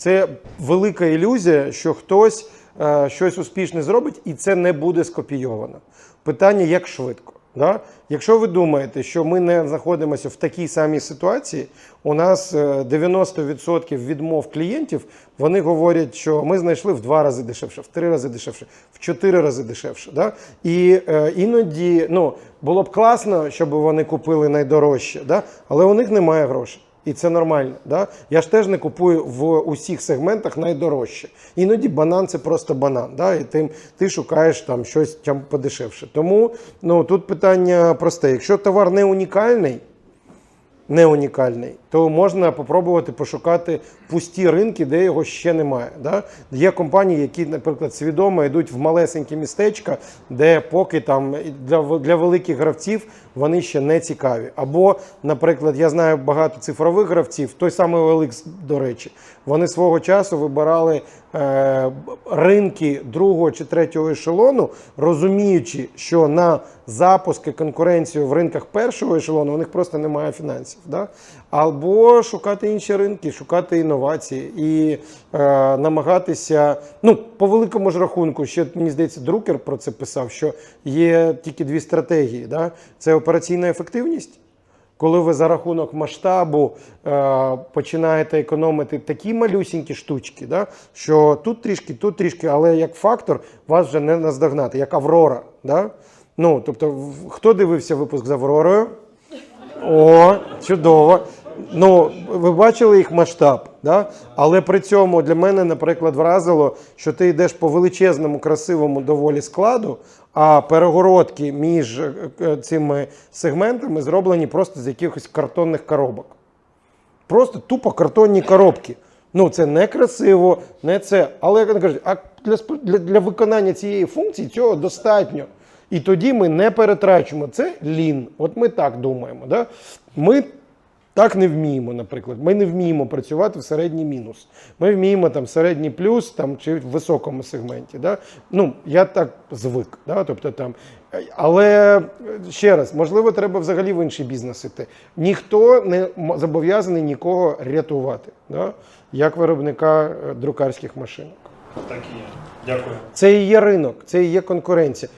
Це велика ілюзія, що хтось е, щось успішне зробить, і це не буде скопійовано. Питання як швидко. Да? Якщо ви думаєте, що ми не знаходимося в такій самій ситуації, у нас е, 90% відмов клієнтів вони говорять, що ми знайшли в два рази дешевше, в три рази дешевше, в чотири рази дешевше. Да? І е, іноді ну, було б класно, щоб вони купили найдорожче, да? але у них немає грошей. І це нормально. Да? Я ж теж не купую в усіх сегментах найдорожче. Іноді банан це просто банан. Да? І тим ти шукаєш там щось там подешевше. Тому ну, тут питання просте. Якщо товар не унікальний, не унікальний, то можна попробувати пошукати пусті ринки, де його ще немає. Да? Є компанії, які, наприклад, свідомо йдуть в малесенькі містечка, де поки там для, для великих гравців вони ще не цікаві. Або, наприклад, я знаю багато цифрових гравців, той самий OLX, до речі, вони свого часу вибирали е, ринки другого чи третього ешелону, розуміючи, що на запуск і конкуренцію в ринках першого ешелону у них просто немає фінансів. Да? Або шукати інші ринки, шукати інновації і е, намагатися. Ну, по великому ж рахунку, ще мені здається, друкер про це писав, що є тільки дві стратегії: да? це операційна ефективність. Коли ви за рахунок масштабу е, починаєте економити такі малюсінькі штучки, да, що тут трішки, тут трішки, але як фактор вас вже не наздогнати, як Аврора. Да? Ну, тобто, хто дивився випуск з Авророю? О, чудово. Ну, ви бачили їх масштаб, да? але при цьому для мене, наприклад, вразило, що ти йдеш по величезному, красивому доволі складу, а перегородки між е, е, цими сегментами зроблені просто з якихось картонних коробок. Просто тупо картонні коробки. Ну, це не красиво, не це. Але як кажуть, а для, для, для виконання цієї функції цього достатньо. І тоді ми не перетрачуємо. Це лін. От ми так думаємо. Да? Ми так не вміємо, наприклад. Ми не вміємо працювати в середній мінус. Ми вміємо там середній плюс там, чи в високому сегменті. Да? Ну, я так звик. Да? Тобто, там, але е, ще раз, можливо, треба взагалі в інший бізнес іти. Ніхто не зобов'язаний нікого рятувати, да? як виробника е, друкарських машинок. Так і є. Дякую. Це і є ринок, це і є конкуренція.